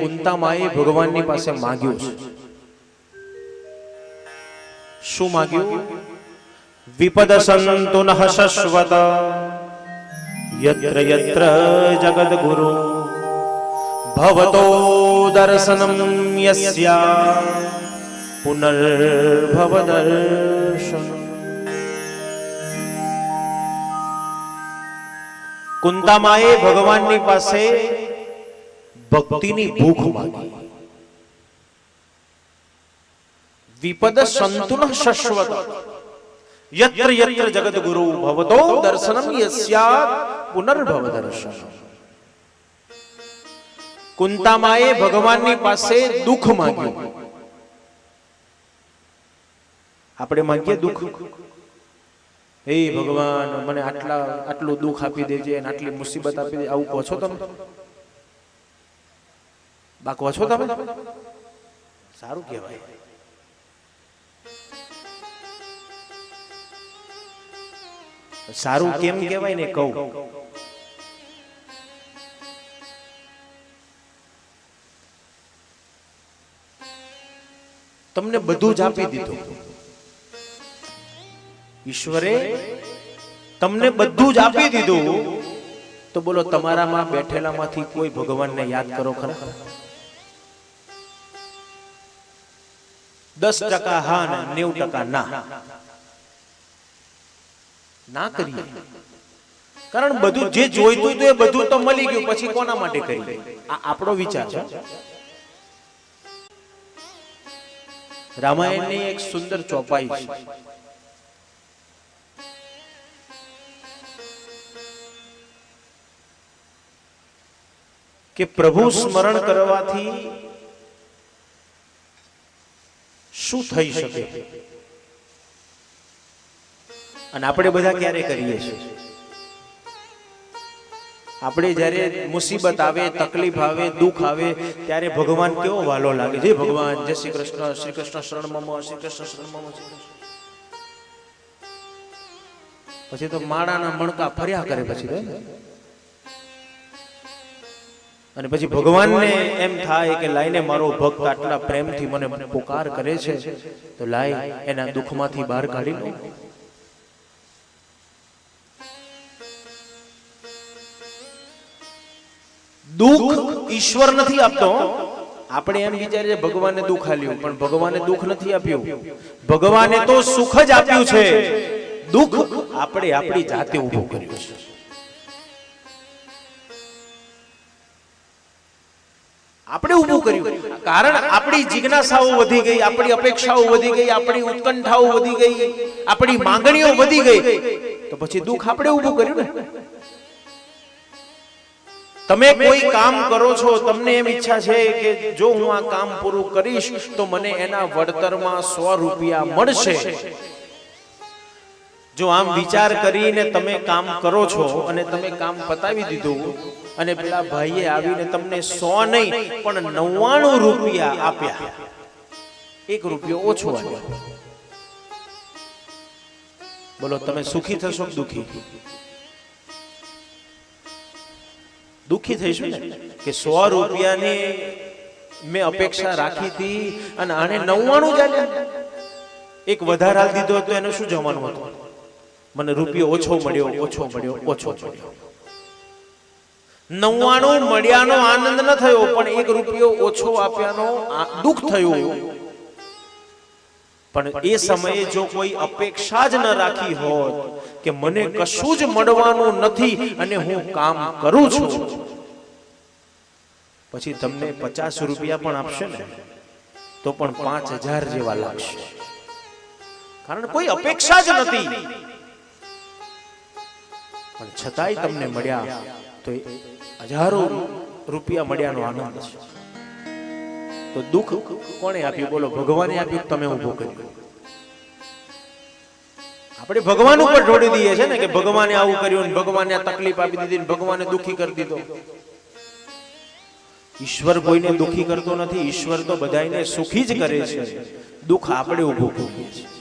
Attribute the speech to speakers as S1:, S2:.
S1: કુંતામાએ ભગવાનની પાસે માંગ્યું છે. શું માંગ્યું? વિપદ સંતુ નઃ શશ્વત. યત્ર યત્ર જગદગુરુ. ભવતો દર્શનમ યસ્યા. પુનર્ભવ દર્શન. કુંતામાએ ભગવાનની પાસે ભક્તિની ભૂખ માગી. વિપદ સંતુન શશ્વત. યત્ર યત્ર જગત ગુરુ ભવતો દર્શનમ યસ્યાત પુનર્ભવ દર્શન કુંતામાએ ભગવાનની પાસે દુઃખ માંગ્યું. આપણે માંગીએ દુઃખ. હે ભગવાન, મને આટલા, આટલું દુઃખ આપી દેજે આટલી મુસીબત આપી દે આવું કહો છો તમે? બા કહો છો તમે? સારું કહેવાય. સારું કેમ કહેવાય ને કહું. તમને બધું જ આપી દીધું. ઈશ્વરે તમને બધું જ આપી દીધું. તો બોલો તમારામાં બેઠેલામાંથી કોઈ ભગવાનને યાદ કરો ખરા? દસ ટકા હા ને નેવું ટકા ના. ના કરીએ. કારણ બધું જે જોઈતું હતું એ બધું તો મળી ગયું. પછી કોના માટે કરી આ આપણો વિચાર છે. રામાયણની એક સુંદર ચોપાઈ છે. કે પ્રભુ સ્મરણ કરવાથી શું થઈ શકે? અને આપણે બધા ક્યારે કરીએ છીએ? આપણે જ્યારે મુસીબત આવે તકલીફ આવે દુઃખ આવે ત્યારે ભગવાન કેવો વાલો લાગે? છે ભગવાન જય શ્રી કૃષ્ણ શ્રી કૃષ્ણ શરણમાં શ્રી કૃષ્ણ શરણમમ પછી તો માળાના મણકા ફર્યા કરે પછી અને પછી ભગવાનને એમ થાય કે લાઈને મારો ભક્ત આટલા પ્રેમથી મને પુકાર કરે છે તો લાય એના દુઃખમાંથી બહાર કાઢી લો. દુઃખ ઈશ્વર નથી આપતો. આપણે એમ વિચારીએ ભગવાને દુઃખ આપ્યું પણ ભગવાને દુઃખ નથી આપ્યું. ભગવાને તો સુખ જ આપ્યું છે. દુઃખ આપણે આપણી જાતે ઊભું કર્યું છે. આપણે ઊભું કર્યું. કારણ આપણી જિજ્ઞાસાઓ વધી ગઈ, આપણી અપેક્ષાઓ વધી ગઈ, આપણી ઉત્કંઠાઓ વધી ગઈ, આપણી માંગણીઓ વધી ગઈ. તો પછી દુઃખ આપણે ઊભું કર્યું ને? તમે કોઈ કામ કરો છો, તમને એમ ઈચ્છા છે કે જો હું આ કામ પૂરું કરીશ, તો મને એના વળતરમાં સો રૂપિયા મળશે. જો આમ વિચાર કરીને તમે કામ કરો છો અને તમે કામ પતાવી દીધું અને પેલા ભાઈએ આવીને તમને સો નહીં, પણ નવ્વાણું રૂપિયા આપ્યા. એક રૂપિયો ઓછો બોલો, તમે સુખી થશો દુખી? દુખી થઈશું કે સો રૂપિયાની મેં અપેક્ષા રાખી હતી અને આને નવ્વાણું જ એક વધારે હાલ દીધો હતો એને શું જવાનું હતું? મને રૂપિયો ઓછો મળ્યો ઓછો મળ્યો ઓછો મળ્યો. નવ્વાણું મળ્યાનો આનંદ ન થયો પણ એક રૂપિયો ઓછો આપ્યાનો દુઃખ થયું. પણ એ સમયે જો કોઈ અપેક્ષા જ ન રાખી હોત કે મને કશું જ મળવાનું નથી અને હું કામ કરું છું. પછી તમને પચાસ રૂપિયા પણ આપશે ને? તો પણ પાંચ હજાર જેવા લાગશે. કારણ કોઈ અપેક્ષા જ નથી. પણ છતાંય તમને મળ્યા તો હજારો રૂપિયા મળ્યાનો આનંદ છે. તો દુઃખ કોણે આપ્યું? બોલો, ભગવાને આપ્યું, તમે ઊભો કર્યું આપણે ભગવાન ઉપર ઢોળી દઈએ છે ને કે ભગવાને આવું કર્યું ને ભગવાને આ તકલીફ આપી દીધી ને ભગવાને દુખી કરી દીધો. ઈશ્વર કોઈને દુખી કરતો નથી, ઈશ્વર તો બધાને સુખી જ કરે છે. દુઃખ આપણે ઊભું કરીએ છીએ.